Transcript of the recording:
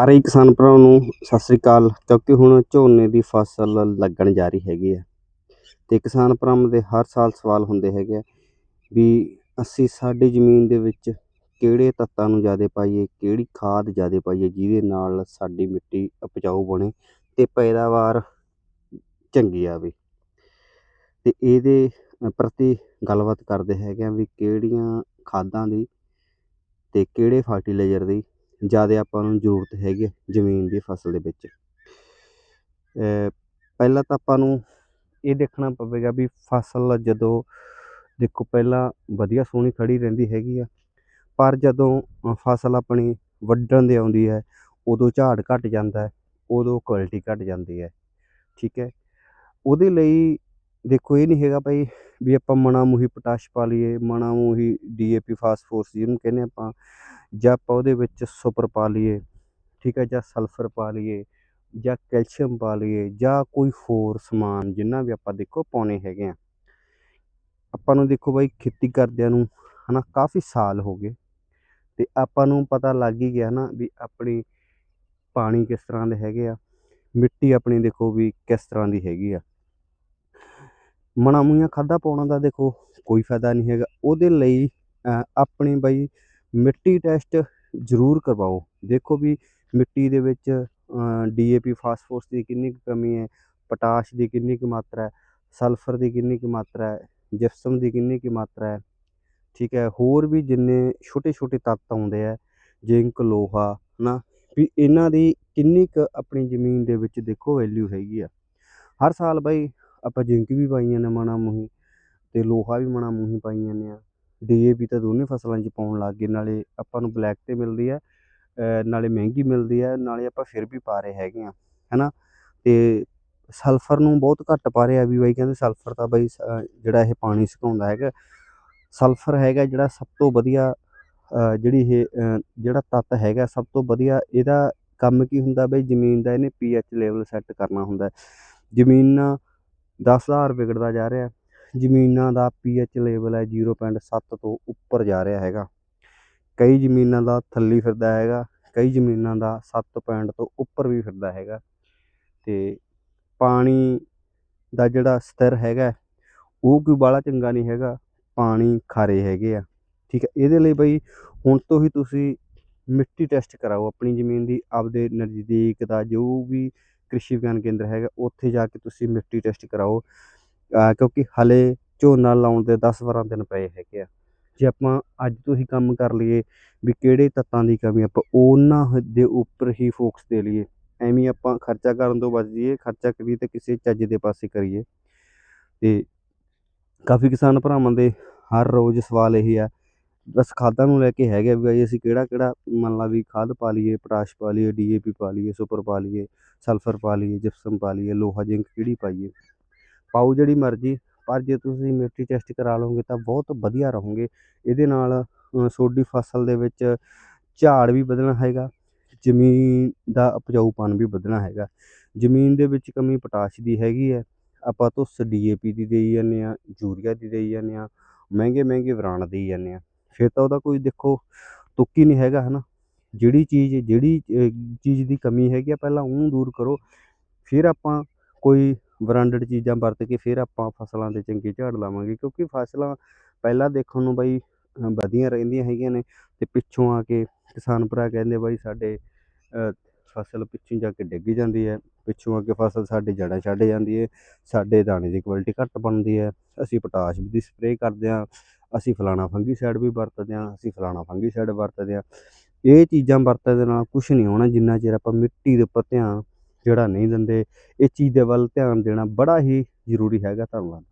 ਸਾਰੇ ਹੀ ਕਿਸਾਨ ਭਰਾਵਾਂ ਨੂੰ ਸਤਿ ਸ੍ਰੀ ਅਕਾਲ, ਕਿਉਂਕਿ ਹੁਣ ਝੋਨੇ ਦੀ ਫਸਲ ਲੱਗਣ ਜਾ ਰਹੀ ਹੈਗੀ ਹੈ। ਤੇ ਕਿਸਾਨ ਭਰਾਵਾਂ ਦੇ ਹਰ ਸਾਲ ਸਵਾਲ ਹੁੰਦੇ ਹੈਗੇ ਆ ਵੀ ਅਸੀਂ ਸਾਡੀ ਜ਼ਮੀਨ ਦੇ ਵਿੱਚ ਕਿਹੜੇ ਤੱਤਾਂ ਨੂੰ ਜ਼ਿਆਦਾ ਪਾਈਏ, ਕਿਹੜੀ ਖਾਦ ਜ਼ਿਆਦਾ ਪਾਈਏ ਜਿਹਦੇ ਨਾਲ ਸਾਡੀ ਮਿੱਟੀ ਉਪਜਾਊ ਬਣੇ ਤੇ ਪੈਦਾਵਾਰ ਚੰਗੀ ਆਵੇ। ਤੇ ਇਹਦੇ ਪ੍ਰਤੀ ਗੱਲਬਾਤ ਕਰਦੇ ਹੈਗੇ ਆ ਵੀ ਕਿਹੜੀਆਂ ਖਾਦਾਂ ਦੀ ਤੇ ਕਿਹੜੇ ਫਰਟੀਲਾਈਜ਼ਰ ਦੀ ਜ਼ਿਆਦਾ ਆਪਾਂ ਨੂੰ ਜ਼ਰੂਰਤ ਹੈਗੀ ਹੈ ਜ਼ਮੀਨ ਦੀ ਫਸਲ ਦੇ ਵਿੱਚ। ਪਹਿਲਾਂ ਤਾਂ ਆਪਾਂ ਨੂੰ ਇਹ ਦੇਖਣਾ ਪਵੇਗਾ ਵੀ ਫਸਲ ਜਦੋਂ ਦੇਖੋ ਪਹਿਲਾਂ ਵਧੀਆ ਸੋਹਣੀ ਖੜੀ ਰਹਿੰਦੀ ਹੈਗੀ ਆ, ਪਰ ਜਦੋਂ ਫਸਲ ਆਪਣੀ ਵੱਢਣ ਦੇ ਆਉਂਦੀ ਹੈ, ਉਦੋਂ ਝਾੜ ਘਟ ਜਾਂਦਾ ਹੈ, ਉਦੋਂ ਕੁਆਲਿਟੀ ਘਟ ਜਾਂਦੀ ਹੈ, ਠੀਕ ਹੈ। ਉਹਦੇ ਲਈ ਦੇਖੋ ਇਹ ਨਹੀਂ ਹੈਗਾ ਭਾਈ ਵੀ ਆਪਾਂ ਮਣਾ ਮੂਹੀ ਪੋਟਾਸ਼ ਪਾ ਲਈਏ, ਮਣਾ ਮੂਹੀ ਡੀਏਪੀ ਫਾਸਫੋਰਸ ਜਿਹਨੂੰ ਕਹਿੰਦੇ ਆਪਾਂ ਜਾਂ ਆਪਾਂ ਉਹਦੇ ਵਿੱਚ ਸੁਪਰ ਪਾ ਲਈਏ, ਠੀਕ ਹੈ, ਜਾਂ ਸਲਫਰ ਪਾ ਲਈਏ, ਜਾਂ ਕੈਲਸ਼ੀਅਮ ਪਾ ਲਈਏ, ਜਾਂ ਕੋਈ ਹੋਰ ਸਮਾਨ ਜਿੰਨਾ ਵੀ ਆਪਾਂ ਦੇਖੋ ਪਾਉਣੇ ਹੈਗੇ ਆ। ਆਪਾਂ ਨੂੰ ਦੇਖੋ ਬਾਈ ਖੇਤੀ ਕਰਦਿਆਂ ਨੂੰ ਹਨਾ ਕਾਫੀ ਸਾਲ ਹੋ ਗਏ ਤੇ ਆਪਾਂ ਨੂੰ ਪਤਾ ਲੱਗ ਹੀ ਗਿਆ ਨਾ ਵੀ ਆਪਣੀ ਪਾਣੀ ਕਿਸ ਤਰ੍ਹਾਂ ਦੇ ਹੈਗੇ ਆ, ਮਿੱਟੀ ਆਪਣੀ ਦੇਖੋ ਵੀ ਕਿਸ ਤਰ੍ਹਾਂ ਦੀ ਹੈਗੀ ਆ। ਮਣਾ ਮੂੰਹਾਂ ਖਾਦਾ ਪਾਉਣਾ ਦਾ ਦੇਖੋ ਕੋਈ ਫਾਇਦਾ ਨਹੀਂ ਹੈਗਾ, ਉਹਦੇ ਲਈ ਆਪਣੇ ਬਾਈ ਮਿੱਟੀ ਟੈਸਟ ਜ਼ਰੂਰ ਕਰਵਾਓ। ਦੇਖੋ ਵੀ ਮਿੱਟੀ ਦੇ ਵਿੱਚ ਡੀਏਪੀ ਫਾਸਫੋਰਸ ਦੀ ਕਿੰਨੀ ਕੁ ਕਮੀ ਹੈ, ਪੋਟਾਸ਼ ਦੀ ਕਿੰਨੀ ਕੁ ਮਾਤਰਾ ਹੈ, ਸਲਫਰ ਦੀ ਕਿੰਨੀ ਕੁ ਮਾਤਰਾ ਹੈ, ਜਿਪਸਮ ਦੀ ਕਿੰਨੀ ਕੁ ਮਾਤਰਾ ਹੈ, ਠੀਕ ਹੈ। ਹੋਰ ਵੀ ਜਿੰਨੇ ਛੋਟੇ ਛੋਟੇ ਤੱਤ ਆਉਂਦੇ ਆ, ਜ਼ਿੰਕ, ਲੋਹਾ ਨਾ ਵੀ ਇਹਨਾਂ ਦੀ ਕਿੰਨੀ ਕੁ ਆਪਣੀ ਜ਼ਮੀਨ ਦੇ ਵਿੱਚ ਦੇਖੋ ਵੈਲਿਊ ਹੈਗੀ ਆ। ਹਰ ਸਾਲ ਬਾਈ ਆਪਾਂ ਜ਼ਿੰਕ ਵੀ ਪਾਈ ਜਾਂਦੇ ਮਣਾ ਮੂੰਹੀ ਤੇ ਲੋਹਾ ਵੀ ਮਣਾ ਮੂੰਹੀ ਪਾਈ ਜਾਂਦੇ ਆ। ਡੀਏਪੀ ਤਾਂ ਦੋਨੇ ਫਸਲਾਂ 'ਚ ਪਾਉਣ ਲੱਗ ਗਏ, ਨਾਲੇ ਆਪਾਂ ਨੂੰ ਬਲੈਕ 'ਤੇ ਮਿਲਦੀ ਹੈ ਨਾਲੇ ਮਹਿੰਗੀ ਮਿਲਦੀ ਹੈ, ਨਾਲੇ ਆਪਾਂ ਫਿਰ ਵੀ ਪਾ ਰਹੇ ਹੈਗੇ ਆ ਹੈਨਾ? ਤੇ ਸਲਫਰ ਨੂੰ ਬਹੁਤ ਘੱਟ ਪਾ ਰਹੇ ਆ ਵੀ ਬਾਈ, ਕਹਿੰਦੇ ਸਲਫਰ ਤਾਂ ਬਾਈ ਜਿਹੜਾ ਇਹ ਪਾਣੀ ਸੁਕਾਉਂਦਾ ਹੈਗਾ, ਸਲਫਰ ਹੈਗਾ ਜਿਹੜਾ ਸਭ ਤੋਂ ਵਧੀਆ ਜਿਹੜੀ ਇਹ ਜਿਹੜਾ ਤੱਤ ਹੈਗਾ ਸਭ ਤੋਂ ਵਧੀਆ, ਇਹਦਾ ਕੰਮ ਕੀ ਹੁੰਦਾ ਬਈ, ਜ਼ਮੀਨ ਦਾ ਇਹਨੇ ਪੀਐਚ ਲੈਵਲ ਸੈੱਟ ਕਰਨਾ ਹੁੰਦਾ ਜ਼ਮੀਨ ਦਾ ਸੁਧਾਰ ਵਿਗੜਦਾ ਜਾ ਰਿਹਾ ਜ਼ਮੀਨਾਂ ਦਾ ਪੀਐਚ ਲੈਵਲ ਹੈ 0.7 ਤੋਂ ਉੱਪਰ ਜਾ ਰਿਹਾ ਹੈਗਾ। ਕਈ ਜ਼ਮੀਨਾਂ ਦਾ ਥੱਲੇ ਫਿਰਦਾ ਹੈਗਾ, ਕਈ ਜ਼ਮੀਨਾਂ ਦਾ 7 ਪੁਆਇੰਟ ਤੋਂ ਉੱਪਰ ਵੀ ਫਿਰਦਾ ਹੈਗਾ। ਤੇ ਪਾਣੀ ਦਾ ਜਿਹੜਾ ਸਤਰ ਹੈਗਾ, ਉਹ ਕੋਈ ਬਾਲਾ ਚੰਗਾ ਨਹੀਂ ਹੈਗਾ, ਪਾਣੀ ਖਾਰੇ ਹੈਗੇ ਆ। ਠੀਕ ਹੈ, ਇਹਦੇ ਲਈ ਬਈ ਹੁਣ ਤੋਂ ਹੀ ਤੁਸੀਂ ਮਿੱਟੀ ਟੈਸਟ ਕਰਾਓ, ਆਪਣੀ ਜ਼ਮੀਨ ਦੀ, ਆਪਦੇ ਨਜ਼ਦੀਕ ਦਾ ਜੋ ਵੀ ਕ੍ਰਿਸ਼ੀ ਵਿਗਿਆਨ ਕੇਂਦਰ ਹੈਗਾ, ਉੱਥੇ ਜਾ ਕੇ ਤੁਸੀਂ ਮਿੱਟੀ ਟੈਸਟ ਕਰਾਓ। ਕਿਉਂਕਿ ਹਲੇ ਝੋਨਾ ਲਾਉਣ ਦੇ 10 12 ਦਿਨ ਪਏ ਹੈਗੇ ਆ। ਜੇ ਆਪਾਂ ਅੱਜ ਤੋਂ ਹੀ ਕੰਮ ਕਰ ਲਈਏ ਵੀ ਕਿਹੜੇ ਤੱਤਾਂ ਦੀ ਕਮੀ ਆਪਾਂ ਉਹਨਾਂ ਦੇ ਉੱਪਰ ਹੀ ਫੋਕਸ ਦੇ ਲਈਏ। ਐਵੇਂ ਆਪਾਂ ਖਰਚਾ ਕਰਨ ਤੋਂ ਬਚ ਜਾਈਏ, ਖਰਚਾ ਕਰੀਏ ਤੇ ਕਿਸੇ ਚੱਜ ਦੇ ਪਾਸੇ ਕਰੀਏ। ਤੇ ਕਾਫੀ ਕਿਸਾਨ ਭਰਾਵਾਂ ਦੇ ਹਰ ਰੋਜ਼ ਸਵਾਲ ਇਹ ਆ, ਬਸ ਖਾਦਾਂ ਨੂੰ ਲੈ ਕੇ ਹੈਗੇ ਵੀ ਅਸੀਂ ਕਿਹੜਾ ਕਿਹੜਾ ਮੰਨ ਲਾ ਵੀ ਖਾਦ ਪਾ ਲਈਏ, ਪੋਟਾਸ਼ ਪਾ ਲਈਏ ਡੀਏਪੀ ਪਾ ਲਈਏ, ਸੁਪਰ ਪਾ ਲਈਏ, ਸਲਫਰ ਪਾ ਲਈਏ, ਜਿਪਸਮ ਪਾ ਲਈਏ, ਲੋਹਾ, ਜ਼ਿੰਕ ਕਿਹੜੀ ਪਾਈਏ। ਪਾਓ ਜਿਹੜੀ ਮਰਜ਼ੀ, ਪਰ ਜੇ ਤੁਸੀਂ ਮਿੱਟੀ ਟੈਸਟ ਕਰਾ ਲਓਗੇ ਤਾਂ ਬਹੁਤ ਵਧੀਆ ਰਹੋਗੇ। ਇਹਦੇ ਨਾਲ ਤੁਹਾਡੀ ਫਸਲ ਦੇ ਵਿੱਚ ਝਾੜ ਵੀ ਵਧਣਾ ਹੈਗਾ, ਜ਼ਮੀਨ ਦਾ ਉਪਜਾਊਪਨ ਵੀ ਵਧਣਾ ਹੈਗਾ। ਜ਼ਮੀਨ ਦੇ ਵਿੱਚ ਕਮੀ ਪੋਟਾਸ਼ ਦੀ ਹੈਗੀ ਹੈ। ਆਪਾਂ ਤੁਸ ਡੀਏਪੀ ਦੀ ਦੇਈ ਜਾਂਦੇ ਆ ਯੂਰੀਆ ਦੀ ਦੇਈ ਜਾਂਦੇ ਆ ਮਹਿੰਗੇ ਮਹਿੰਗੇ ਬਰਾਂਡ ਦੇਈ ਜਾਂਦੇ ਆ ਫਿਰ ਤਾਂ ਉਹਦਾ ਕੋਈ ਦੇਖੋ ਤੁੱਕ ਹੀ ਨਹੀਂ ਹੈਗਾ, ਹਨਾ। ਜਿਹੜੀ ਚੀਜ਼ ਜਿਹੜੀ ਚੀਜ਼ ਦੀ ਕਮੀ ਹੈਗੀ ਆ, ਪਹਿਲਾਂ ਉਹਨੂੰ ਦੂਰ ਕਰੋ। ਫਿਰ ਆਪਾਂ ਕੋਈ ਬ੍ਰਾਂਡਡ ਚੀਜ਼ਾਂ ਵਰਤ ਕੇ ਫਿਰ ਆਪਾਂ ਫਸਲਾਂ ਦੇ ਚੰਗੇ ਝਾੜ ਲਾਵਾਂਗੇ, ਕਿਉਂਕਿ ਫਸਲਾਂ ਪਹਿਲਾਂ ਦੇਖਣ ਨੂੰ ਬਾਈ ਵਧੀਆ ਰਹਿੰਦੀਆਂ ਹੈਗੀਆਂ ਨੇ ਤੇ ਪਿੱਛੋਂ ਆ ਕੇ ਕਿਸਾਨ ਭਰਾ ਕਹਿੰਦੇ ਬਾਈ ਸਾਡੇ ਫਸਲ ਪਿੱਛੋਂ ਜਾ ਕੇ ਡਿੱਗ ਜਾਂਦੀ ਹੈ, ਪਿੱਛੋਂ ਆ ਕੇ ਫਸਲ ਸਾਡੇ ਜੜ੍ਹਾਂ ਛੱਡ ਜਾਂਦੀ ਹੈ, ਸਾਡੇ ਦਾਣੇ ਦੀ ਕੁਆਲਿਟੀ ਘੱਟ ਬਣਦੀ ਹੈ, ਅਸੀਂ ਪੋਟਾਸ਼ ਦੀ ਸਪਰੇਅ ਕਰਦੇ ਹਾਂ, ਅਸੀਂ ਫਲਾਣਾ ਫੰਗੀਸਾਈਡ ਵੀ ਵਰਤਦੇ ਹਾਂ, ਅਸੀਂ ਫਲਾਣਾ ਫੰਗੀਸਾਈਡ ਵਰਤਦੇ ਹਾਂ। ਇਹ ਚੀਜ਼ਾਂ ਵਰਤਣ ਦੇ ਨਾਲ ਕੁਝ ਨਹੀਂ ਹੋਣਾ, ਜਿੰਨਾ ਚਿਰ ਆਪਾਂ ਮਿੱਟੀ ਦੇ ਉੱਪਰ ਧਿਆਨ ਜਿਹੜਾ ਨਹੀਂ ਦਿੰਦੇ ਇਸ ਚੀਜ਼ ਦੇ ਵੱਲ ਧਿਆਨ ਦੇਣਾ ਬੜਾ ਹੀ ਜ਼ਰੂਰੀ ਹੈਗਾ ਧੰਨਵਾਦ।